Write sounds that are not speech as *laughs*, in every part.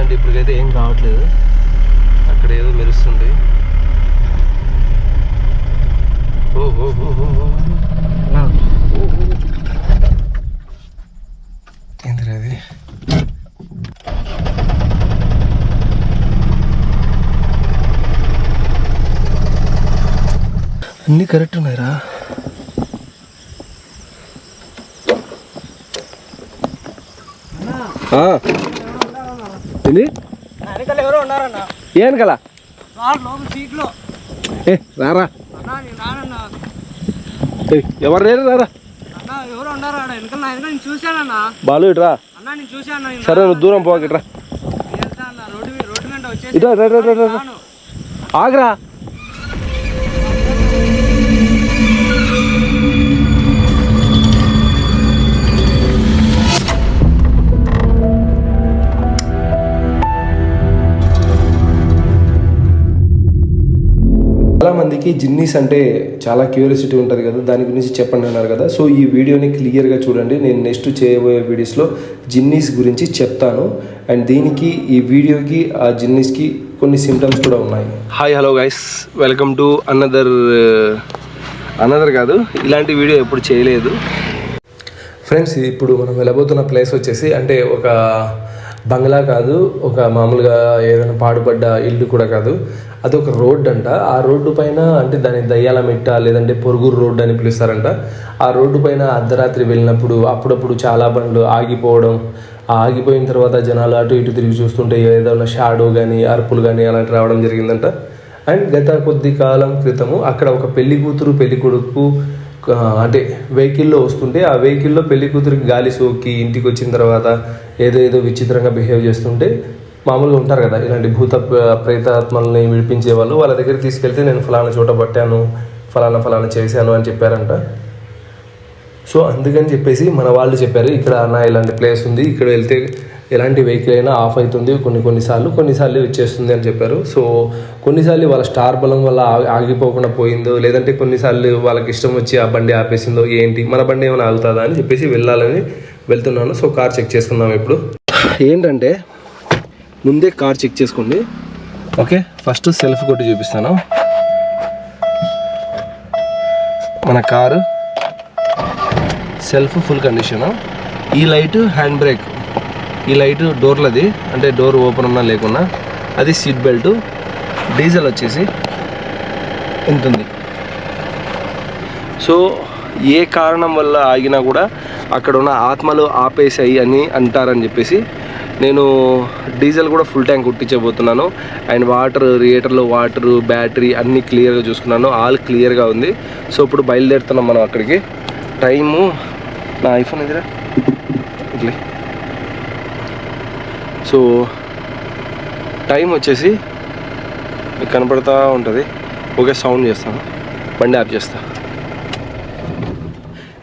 Present ఇప్పటికైతే ఏం కావట్లేదు. అక్కడ ఏదో మెరుస్తుంది. ఏందిరా అది అన్నీ కరెక్ట్ ఉన్నాయిరా. ఆ. ఏంది ఏం సార్ ఏ రారా. ఎవరు లేరు? రారా. అన్న ఎవరో ఉన్నారు ఆడ? వెనకాల నా వెనకాల మందికి జిన్నీస్ అంటే చాలా క్యూరియాసిటీ ఉంటుంది కదా దాని గురించి చెప్పండి అన్నారు కదా. సో ఈ వీడియోని క్లియర్గా చూడండి. నేను నెక్స్ట్ చేయబోయే వీడియోస్లో జిన్నీస్ గురించి చెప్తాను. అండ్ దీనికి ఈ వీడియోకి ఆ జిన్నీస్కి కొన్ని సిమ్టమ్స్ కూడా ఉన్నాయి. Hi hello guys welcome to another another కాదు. ఇలాంటి వీడియో ఎప్పుడు చేయలేదు. ఫ్రెండ్స్ ఇప్పుడు మనం వెళ్ళబోతున్న ప్లేస్ వచ్చేసి అంటే ఒక బంగ్లా కాదు ఒక మామూలుగా ఏదైనా పాడుపడ్డ ఇల్లు కూడా కాదు. అదొక రోడ్డు అంట. ఆ రోడ్డు పైన అంటే దాని దయ్యాల మిట్ట లేదంటే పొరుగురు రోడ్డు అని పిలుస్తారంట. ఆ రోడ్డు పైన అర్ధరాత్రి వెళ్ళినప్పుడు అప్పుడప్పుడు చాలా బండ్లు ఆగిపోవడం. ఆగిపోయిన తర్వాత జనాలు అటు ఇటు తిరిగి చూస్తుంటే ఏదైనా షాడో కానీ అరుపులు కానీ అలాంటి రావడం జరిగిందంట. అండ్ గత కొద్ది కాలం క్రితము అక్కడ ఒక పెళ్ళి కూతురు పెళ్ళి కొడుకు అంటే వెహికల్లో వస్తుంటే ఆ వెహికల్లో పెళ్ళి కూతురికి గాలి సోకి ఇంటికి వచ్చిన తర్వాత ఏదో ఏదో విచిత్రంగా బిహేవ్ చేస్తుంటే మామూలుగా ఉంటారు కదా ఇలాంటి భూత ప్రేతాత్మల్ని విడిపించే వాళ్ళు వాళ్ళ దగ్గర తీసుకెళ్తే నేను ఫలానా చోట పట్టాను ఫలానా ఫలానా చేశాను అని చెప్పారంట. సో అందుకని చెప్పేసి మన వాళ్ళు చెప్పారు ఇక్కడ అన్న ఇలాంటి ప్లేస్ ఉంది ఇక్కడ వెళ్తే ఎలాంటి వెహికల్ అయినా ఆఫ్ అవుతుంది కొన్ని కొన్నిసార్లు కొన్నిసార్లు వచ్చేస్తుంది అని చెప్పారు. సో కొన్నిసార్లు వాళ్ళ స్టార్ బలం వల్ల ఆగి- ఆగిపోకుండా పోయిందో లేదంటే కొన్నిసార్లు వాళ్ళకి ఇష్టం వచ్చి ఆ బండి ఆపేసిందో ఏంటి మన బండి ఏమైనా ఆగుతుందా అని చెప్పేసి వెళ్ళాలని వెళ్తున్నాను. సో కార్ చెక్ చేసుకుందాం ఇప్పుడు. ఏంటంటే ముందే కార్ చెక్ చేసుకోండి. ఓకే ఫస్ట్ సెల్ఫ్ కొట్టి చూపిస్తాను. మన కారు సెల్ఫ్ ఫుల్ కండిషను. ఈ లైట్ హ్యాండ్ బ్రేక్. ఈ లైట్ డోర్లది అంటే డోర్ ఓపెన్ ఉన్నా లేకున్నా అది సీట్ బెల్ట్ డీజిల్ వచ్చేసి ఉంటుంది. సో ఏ కారణం వల్ల ఆగినా కూడా అక్కడ ఉన్న ఆత్మలు ఆపేసాయి అని అంటారని చెప్పేసి నేను డీజిల్ కూడా ఫుల్ ట్యాంక్ కుట్టించబోతున్నాను అండ్ వాటర్ రియేటర్లో వాటర్ బ్యాటరీ అన్నీ క్లియర్గా చూసుకున్నాను. ఆల్ క్లియర్గా ఉంది. సో ఇప్పుడు బయలుదేరుతున్నాం మనం అక్కడికి. టైము నా ఐఫోన్ ఎదురా ఇట్లే సో టైం వచ్చేసి కనపడుతూ కనపడతా ఉంటుంది. ఓకే సౌండ్ చేస్తాను. బండి ఆఫ్ చేస్తా.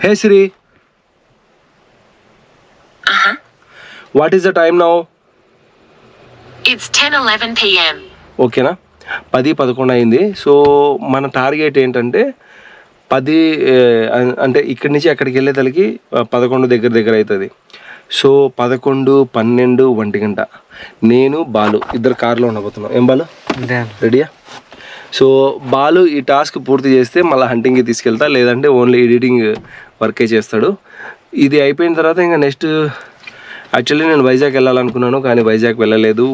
Hey Siri what is the time now It's 10:11 p.m. ఓకేనా పది పదకొండు అయింది. సో మన టార్గెట్ ఏంటంటే పది అంటే ఇక్కడి నుంచి అక్కడికి వెళ్ళేతలకి పదకొండు దగ్గర దగ్గర అవుతుంది సో పదకొండు పన్నెండు ఒంటి గంట. నేను బాలు ఇద్దరు కార్లో ఉండబోతున్నాం. ఏం బాలు? రెడీయా సో బాలు ఈ టాస్క్ పూర్తి చేస్తే మళ్ళీ హంటింగ్కి తీసుకెళ్తా లేదంటే ఓన్లీ ఎడిటింగ్ వర్కే చేస్తాడు. ఇది అయిపోయిన తర్వాత ఇంకా నెక్స్ట్ యాక్చువల్లీ నేను వైజాగ్ వెళ్ళాలనుకున్నాను కానీ వైజాగ్ వెళ్ళలేదు.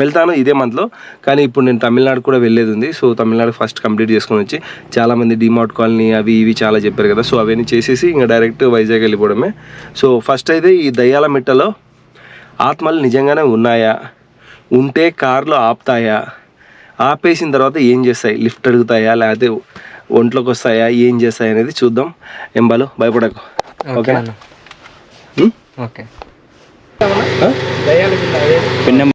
వెళ్తాను ఇదే మంత్లో కానీ ఇప్పుడు నేను తమిళనాడు కూడా వెళ్ళేది ఉంది సో తమిళనాడు ఫస్ట్ కంప్లీట్ చేసుకొని వచ్చి చాలామంది డిమార్ట్ కాలనీ అవి ఇవి చాలా చెప్పారు కదా. సో అవన్నీ చేసేసి ఇంకా డైరెక్ట్ వైజాగ్ వెళ్ళిపోవడమే. సో ఫస్ట్ అయితే ఈ దయ్యాల మిట్టలో ఆత్మలు నిజంగానే ఉన్నాయా? ఉంటే కార్లో ఆపుతాయా? ఆపేసిన తర్వాత ఏం చేస్తాయి? లిఫ్ట్ అడుగుతాయా? లేకపోతే ఒంట్లోకి వస్తాయా? ఏం చేస్తాయి అనేది చూద్దాం. ఎంబాలు భయపడకు. ఓకేనా? ఓకే?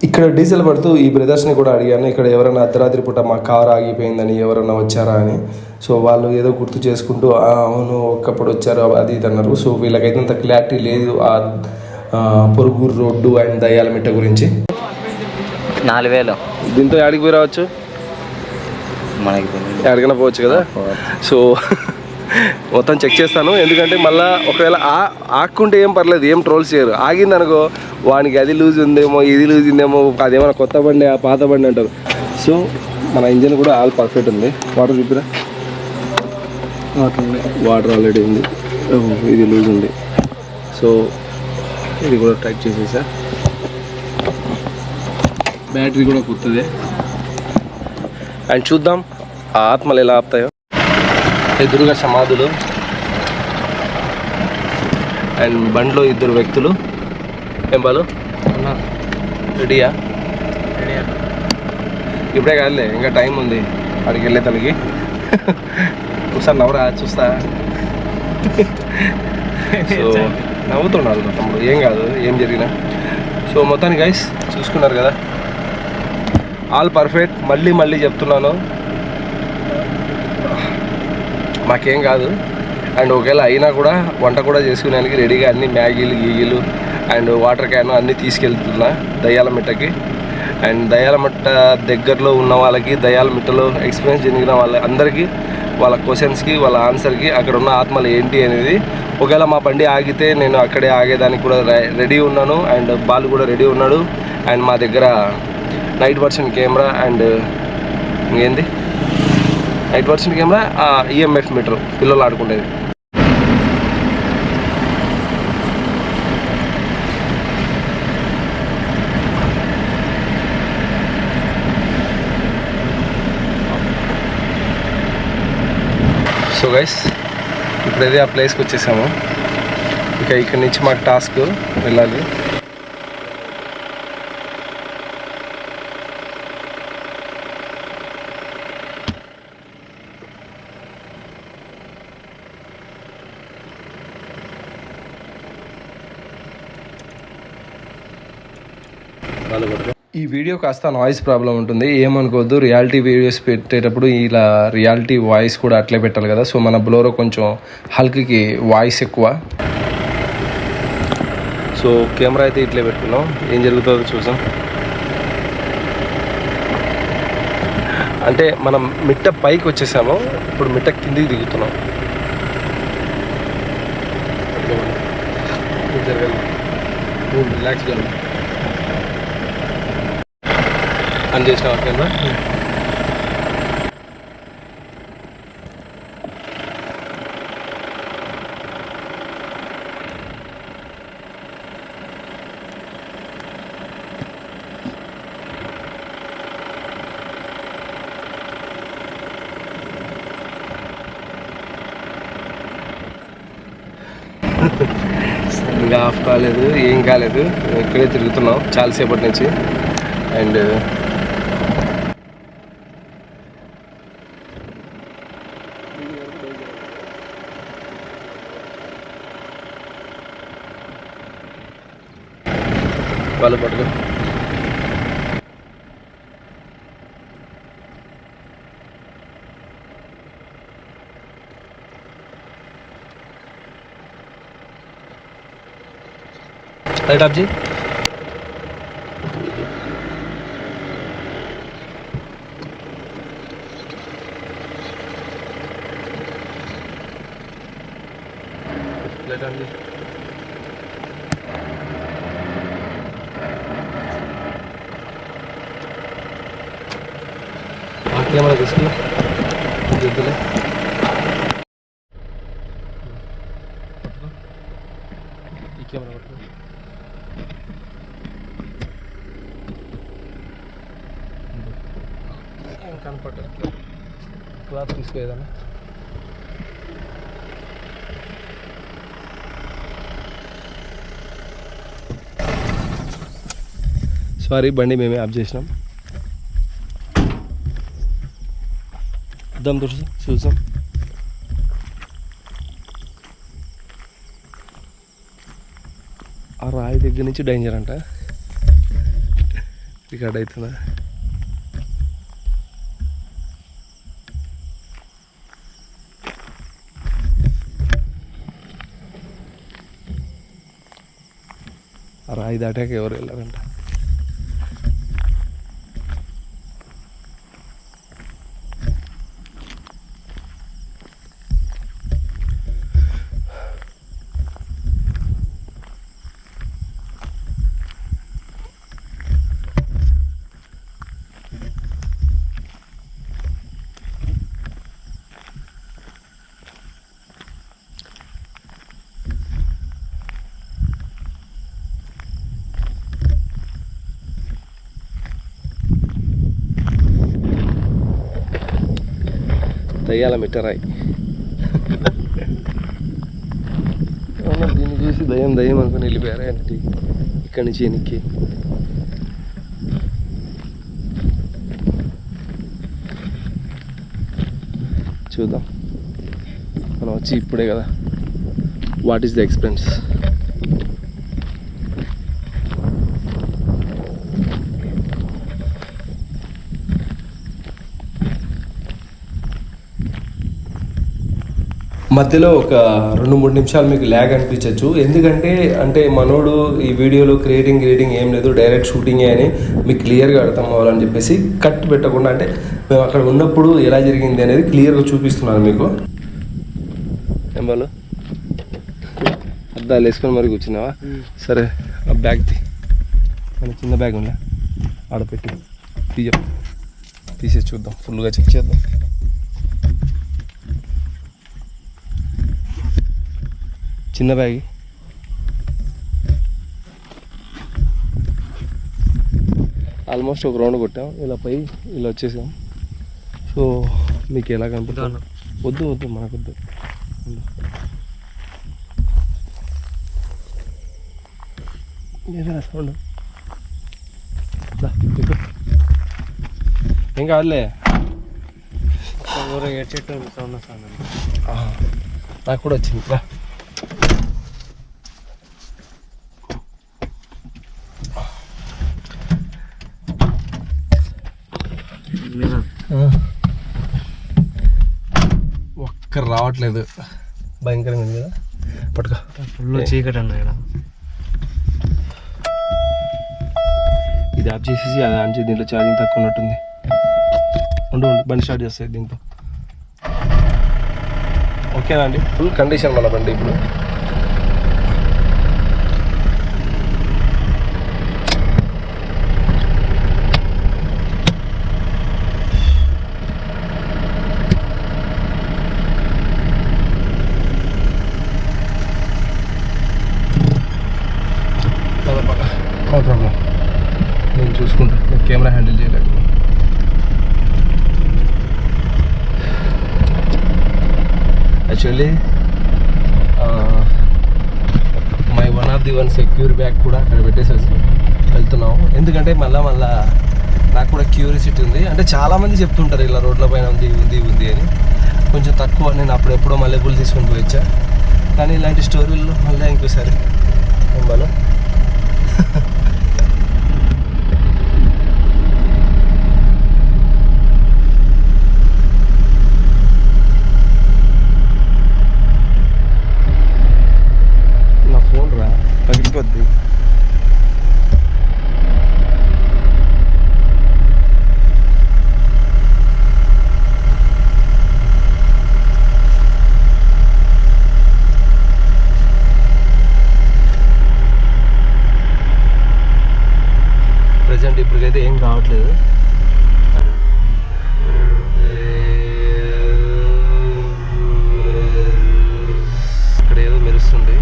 ఇక్కడ డీజిల్ పడుతూ ఈ బ్రదర్స్ని కూడా అడిగాను ఇక్కడ ఎవరైనా అర్ధరాత్రి పూట మా కార్ ఆగిపోయిందని ఎవరైనా వచ్చారా అని. సో వాళ్ళు ఏదో గుర్తు చేసుకుంటూ "ఆ, అవును ఒక్కప్పుడు వచ్చారు అది ఇది అన్నారు. సో వీళ్ళకైతే అంత క్లారిటీ లేదు ఆ పొరుగురు రోడ్డు అండ్ దయ్యాల మిట్ట గురించి. నాలుగు వేలు దీంతో ఆడికి పోయి రావచ్చు? మనకి. ఎక్కడికైనా పోవచ్చు కదా? సో మొత్తం చెక్ చేస్తాను. ఎందుకంటే మళ్ళీ ఒకవేళ ఆ ఆక్కుంటే ఏం పర్లేదు ఏం ట్రోల్స్ చేయరు. ఆగింది అనుకో వానికి అది లూజ్ ఉందేమో ఇది లూజ్ ఉందేమో అదేమన్నా కొత్త బండి ఆ పాత బండి అంటారు. సో మన ఇంజిన్ కూడా ఆల్ పర్ఫెక్ట్ ఉంది. వాటర్ చూపిరా? వాటర్ ఆల్రెడీ ఉంది. ఇది లూజ్ ఉంది. సో ఇది కూడా టైట్ చేసేసా. బ్యాటరీ కూడా కొత్తదే అండ్ చూద్దాం ఆ ఆత్మలు ఎలా ఆపుతాయో. ఎదురుగా సమాధులు అండ్ బండ్లో ఇద్దరు వ్యక్తులు. ఏం బాలు? రెడీయా? ఇప్పుడే కాదులే ఇంకా టైం ఉంది. అక్కడికి వెళ్ళే తనకి చూస్తా నవ్వరా చూస్తా. సో నవ్వుతున్నాడు నా తమ్ముడు. ఏం కాదు ఏం జరిగినా. సో మొత్తానికి గైస్ చూసుకున్నారు కదా. ఆల్ పర్ఫెక్ట్ మళ్ళీ మళ్ళీ చెప్తున్నాను. మాకేం కాదు. అండ్ ఒకవేళ అయినా కూడా వంట కూడా చేసుకునేందుకు రెడీగా అన్ని మ్యాగీలు గీగీలు అండ్ వాటర్ క్యాన్ అన్నీ తీసుకెళ్తున్నా దయ్యాలమిట్టకి అండ్ దయ్యాల మిట్ట దగ్గరలో ఉన్న వాళ్ళకి దయ్యాల మిట్టలో ఎక్స్పీరియన్స్ జరిగిన వాళ్ళ అందరికీ వాళ్ళ క్వశ్చన్స్కి వాళ్ళ ఆన్సర్కి అక్కడ ఉన్న ఆత్మలు ఏంటి అనేది ఒకవేళ మా బండి ఆగితే నేను అక్కడే ఆగేదానికి కూడా రెడీ ఉన్నాను. అండ్ బాలు కూడా రెడీ ఉన్నాడు. అండ్ మా దగ్గర నైట్ వర్షన్ కెమెరా అండ్ ఇంకేంది? Eight percent camera EMF meter పిల్లలు ఆడుకునేది సో గైస్ ఇప్పుడైతే ఆ ప్లేస్కి వచ్చేసాము. ఇక ఇక్కడి నుంచి మాకు టాస్క్ వెళ్ళాలి. ఈ వీడియో కాస్త నాయిస్ ప్రాబ్లం ఉంటుంది. ఏమనుకోవద్దు. రియాలిటీ వీడియోస్ పెట్టేటప్పుడు ఇలా రియాలిటీ వాయిస్ కూడా అట్లే పెట్టాలి కదా. సో మన బ్లోరో కొంచెం హల్క్కి వాయిస్ ఎక్కువ. సో కెమెరా అయితే ఇట్లే పెట్టుకున్నాం. ఏం జరుగుతుందో చూసాం అంటే మనం మిట్ట పైకి వచ్చేసాము. ఇప్పుడు మిట్ట కిందికి దిగుతున్నాం. రిలాక్స్ జరగదు చేసిన కెమెరా ఇంకా ఆఫ్ కాలేదు ఏం కాలేదు. ఇక్కడే తిరుగుతున్నాం చాలాసేపటి నుంచి. అండ్ వాళ్ళు పట్టుకో లైట్ ఆఫ్ చేయి లైట్ ఆఫ్ చేయి ఆ కెమెరా తీసుకున్నా వద్దులే పట్టుకో ఈ కెమెరా పట్టుకో ఏం కనపడట్లేదు క్లాత్ తీసుకో ఏదన్నా సారీ బండి మేమే ఆఫ్ చేసినాం అద్దం చూసి చూసాం ఆ రాయి దగ్గర నుంచి డేంజర్ అంట రికార్డ్ అవుతుందా ఆ రాయి దాటాక ఎవరు వెళ్ళారంట దయ్యాల మిట్టరాయి దీన్ని చూసి దయ్యం దయ్యం అనుకుని వెళ్ళిపోయారా ఏంటి? ఇక్కడి నుంచి ఎనికి చూద్దాం. మనం వచ్చి ఇప్పుడే కదా. వాట్ ఈస్ ద ఎక్స్పెన్స్ మధ్యలో ఒక రెండు మూడు నిమిషాలు మీకు ల్యాగ్ అనిపించవచ్చు ఎందుకంటే అంటే మనోడు ఈ వీడియోలో క్రియేటింగ్ గ్రేటింగ్ ఏం లేదు డైరెక్ట్ షూటింగే అని మీకు క్లియర్గా అర్థం అవ్వాలని చెప్పేసి కట్ పెట్టకుండా అంటే మేము అక్కడ ఉన్నప్పుడు ఎలా జరిగింది అనేది క్లియర్గా చూపిస్తున్నాను మీకు. ఏం బాలు? అద్దాలు వేసుకొని మరి కూర్చున్నావా? సరే ఆ బ్యాగ్ తీ. మన చిన్న బ్యాగ్ ఉందా? ఆడపెట్టి తీయ. తీసేసి చూద్దాం. ఫుల్గా చెక్ చేద్దాం. చిన్న బ్యాగ్. ఆల్మోస్ట్ ఒక రౌండ్ కొట్టాం. ఇలా పై ఇలా వచ్చేసాం. సో మీకు ఎలా కనిపిస్తుంది వద్దు వద్దు మనకు వద్దు ఉండు. ఏదైనా సౌండ్. ఏం ఎవరో ఏడ్చేట్టు సౌండ్. నాకు కూడా వచ్చింది. రావట్లేదు. భయంకరంగా ఉంది కదా? పట్టుకో. ఫుల్ చీకటి అన్న ఇక్కడ. ఇది ఆఫ్ చేసేసి అది ఆన్ చేసి దీంట్లో ఛార్జింగ్ తక్కువ ఉన్నట్టుంది ఉండు ఉండు బండి స్టార్ట్ చేస్తాయి దీంతో ఓకేనా అండి? ఫుల్ కండిషన్ మన బండి ఇప్పుడు నో ప్రాబ్లం నేను చూసుకుంటా నేను కెమెరా హ్యాండిల్ చేయలేదు actually my one of the one secure bag కూడా అక్కడ పెట్టేసేసి వెళ్తున్నాం ఎందుకంటే మళ్ళీ మళ్ళీ నాకు కూడా క్యూరియాసిటీ ఉంది. అంటే చాలామంది చెప్తుంటారు ఇలా రోడ్ల పైన ఉంది ఉంది ఉంది అని. కొంచెం తక్కువ నేను అప్పుడెప్పుడో మల్లెపూలు తీసుకొని పోయొచ్చా కానీ ఇలాంటి స్టోరీల్లో మళ్ళీ ఇంకోసారి ఏం *laughs* నా ఫోన్ రా పగిలిపోద్ది ప్రజెంట్ ఇప్పటికైతే ఏం కావట్లేదు అక్కడ ఏదో మెరుస్తుంది.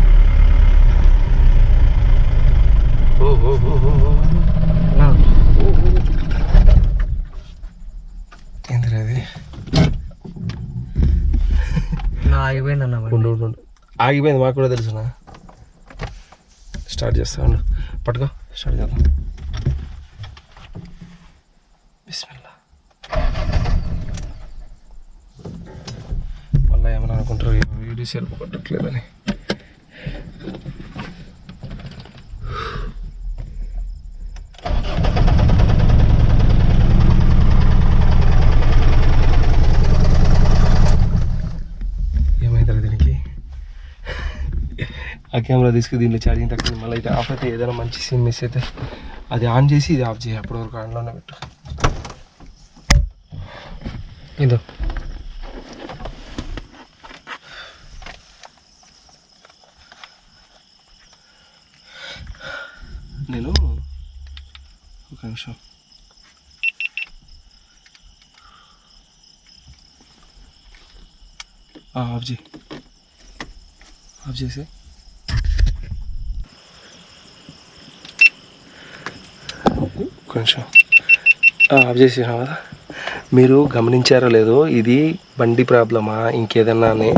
నా. ఆగిపోయింది అన్న ఉండు. ఆగిపోయింది మాకు కూడా తెలుసునా? స్టార్ట్ చేస్తా ఉండు. పట్టుకో స్టార్ట్ చేద్దాం. బిస్మిల్లా మళ్ళీ ఏమైనా అనుకుంటారు ఈ వీడియో సెల్ఫ్ కొట్టట్లేదని ఏమైందిరా దీనికి ఆ కెమెరా తీసుకుని దీంట్లో ఛార్జింగ్ తక్కువ మళ్ళీ అయితే ఆఫ్ అయితే ఏదైనా మంచి సిమ్ మిస్ అయితే అది ఆన్ చేసి ఇది ఆఫ్ చేయి అప్పటి వరకు ఆన్లోనే పెట్టు ఇదో. నేను ఒక నిమిషం. ఆఫ్ చేయి. ఆఫ్ చేసే ఒక నిమిషం. ఆఫ్ చేసినా కదా మీరు గమనించారో లేదో ఇది బండి ప్రాబ్లమా? ఇంకేదన్నా అని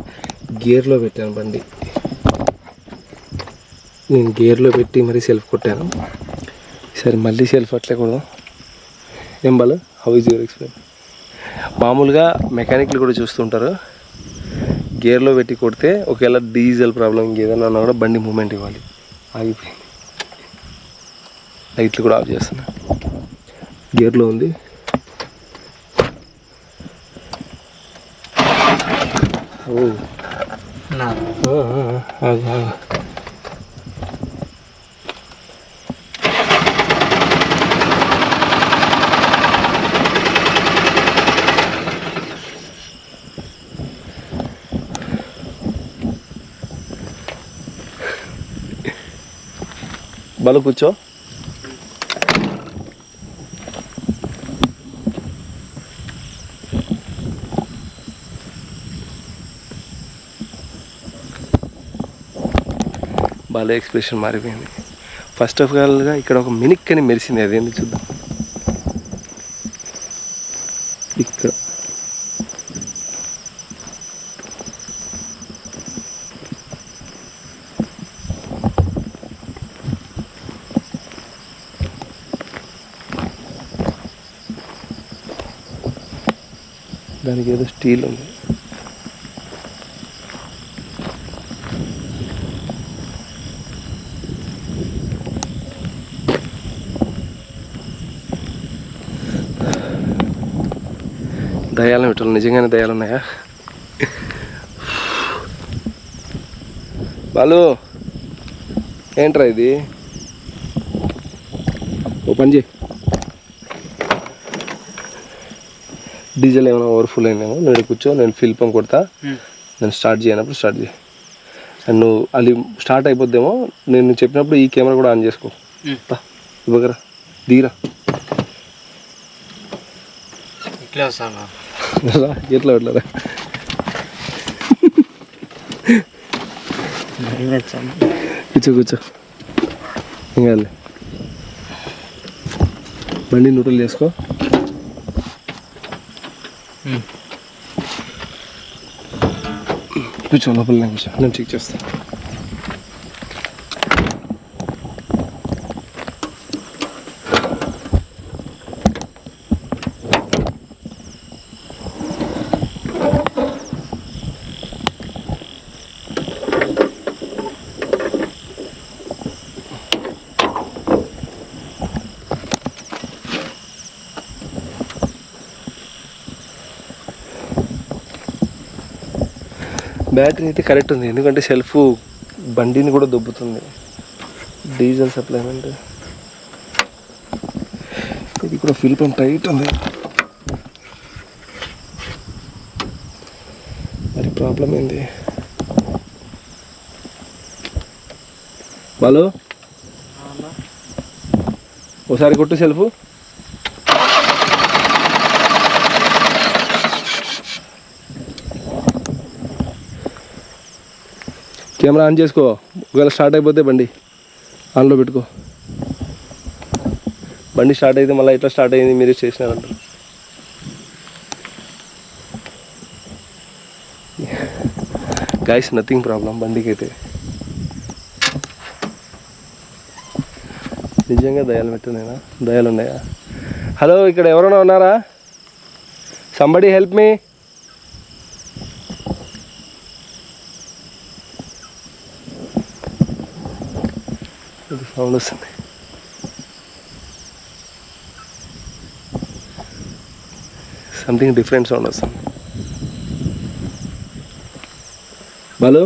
గేర్లో పెట్టాను బండి. నేను గేర్లో పెట్టి మరీ సెల్ఫ్ కొట్టాను. సరే మళ్ళీ సెల్ఫ్ అట్లే కూడా ఏం Balu? How is your experience మామూలుగా మెకానిక్లు కూడా చూస్తుంటారు. గేర్లో పెట్టి కొడితే ఒకవేళ డీజిల్ ప్రాబ్లం ఇంకేదైనా ఉన్నా కూడా బండి మూమెంట్ ఇవ్వాలి. ఆగిపోయింది. లైట్లు కూడా ఆఫ్ చేస్తున్నా. గేర్లో ఉంది. ఓ నా ఆ, ఆ, ఆ, ఆగు, ఆగు. బలు ఎక్స్ప్రెషన్ మారిపోయింది. ఫస్ట్ ఆఫ్ ఆల్గా ఇక్కడ ఒక మినిక్ అని మెరిసింది అదేంటి చూద్దాం. ఇక్కడ. దానికి ఏదో స్టీల్ ఉంది. దయాలు పెట్టాలి నిజంగానే దయాలు ఉన్నాయా? బాలు ఏంట్రా ఇది? ఓ పని చేయి. డీజిల్ ఏమైనా ఓవర్ఫుల్ నువ్వు ఇక్కడ కూర్చో నేను ఫిల్ పంప్ కొడతా. నేను స్టార్ట్ చేయనప్పుడు స్టార్ట్ చేయి. అండ్ నువ్వు అది స్టార్ట్ అయిపోద్దేమో నేను చెప్పినప్పుడు ఈ కెమెరా కూడా ఆన్ చేసుకో. ఇవ్వగరా దిగిరా. ఇట్లే వస్తాను? ఎట్లా ఎట్లా రా కూర్చో కూర్చో. కాదులే. బండి నూటలు చేసుకో. కూర్చో లోపల కూర్చో. నేను చెక్ చేస్తాను బ్యాటరీ అయితే కరెక్ట్ ఉంది. ఎందుకంటే సెల్ఫ్ బండిని కూడా దొబ్బుతుంది. డీజిల్ సప్లై అంటే. ఇది కూడా ఫిల్ పంప్ టైట్ ఉంది. మరి ప్రాబ్లం ఏంది? బాలు? ఒకసారి కొట్టు సెల్ఫ్. కెమెరా ఆన్ చేసుకో. ఒకవేళ స్టార్ట్ అయిపోతే బండి. ఆన్లో పెట్టుకో. బండి స్టార్ట్ అయితే మళ్ళీ ఎట్లా స్టార్ట్ అయింది మీరే చేసినారంటారు గైస్ నథింగ్ ప్రాబ్లం బండికి అయితే నిజంగా దయాలు పెట్టినైనా దయాలు ఉన్నాయా? హలో ఇక్కడ ఎవరైనా ఉన్నారా? సంబడి హెల్ప్ మీ ఇది సౌండ్ వస్తుంది సంథింగ్ డిఫరెంట్ సౌండ్ వస్తుంది. బాలు?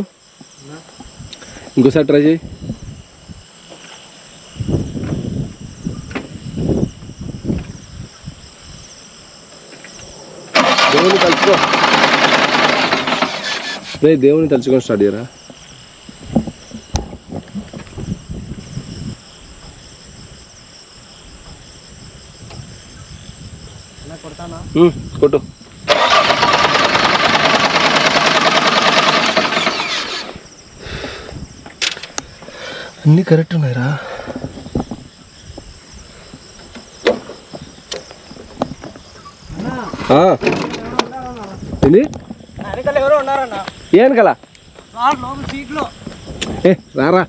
ఇంకోసారి ట్రై చేయి. దేవుని తలుచుకో. రే దేవుని తలుచుకొని స్టార్ట్ చేయరా? కొట్టు. అన్నీ కరెక్ట్ ఉన్నాయిరా. ఆ. ఏంది? ఉన్నారన్న. ఏం రారా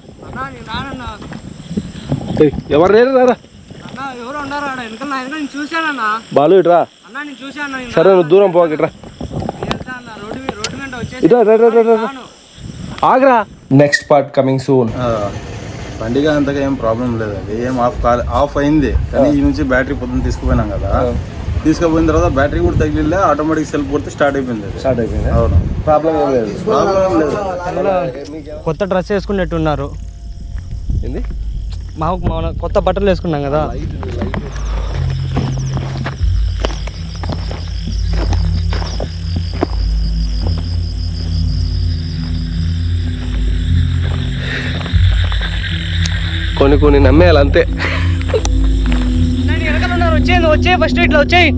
ఎవరు లేరు? రారా. బాలు ఇట్రా సరే నువ్వు దూరం పోక ఇట్రా వెళ్తా అన్న రోడ్డు మీద- రోడ్డు మీద వచ్చేసి ఇట్రా రా, రా, రా, రా. రాను. Agra. Next part coming soon ఆ, బండిగా అంతగా ఏం ప్రాబ్లం లేదు అది. ఏం ఆఫ్ కాలే ఆఫ్ అయింది. కానీ ఈ నుంచి బ్యాటరీ పొద్దున్న తీసుకుపోయినాం కదా. తీసుకుపోయిన తర్వాత బ్యాటరీ కూడా తగిలిలే ఆటోమేటిక్ సెల్ఫ్ కొడితే స్టార్ట్ అయిపోయింది. స్టార్ట్ అయిపోయింది? అవును. ప్రాబ్లం ఏం లేదు. ప్రాబ్లం లేదు. కొత్త డ్రెస్ వేసుకున్నట్టు ఉన్నారు ఏంది మా కొత్త బట్టలు వేసుకున్నాం కదా. కొన్ని కొన్ని నమ్మేయాలి అంతే ఉన్నారు వచ్చేయండి వచ్చే ఫస్ట్ ఇట్లా వచ్చేయి.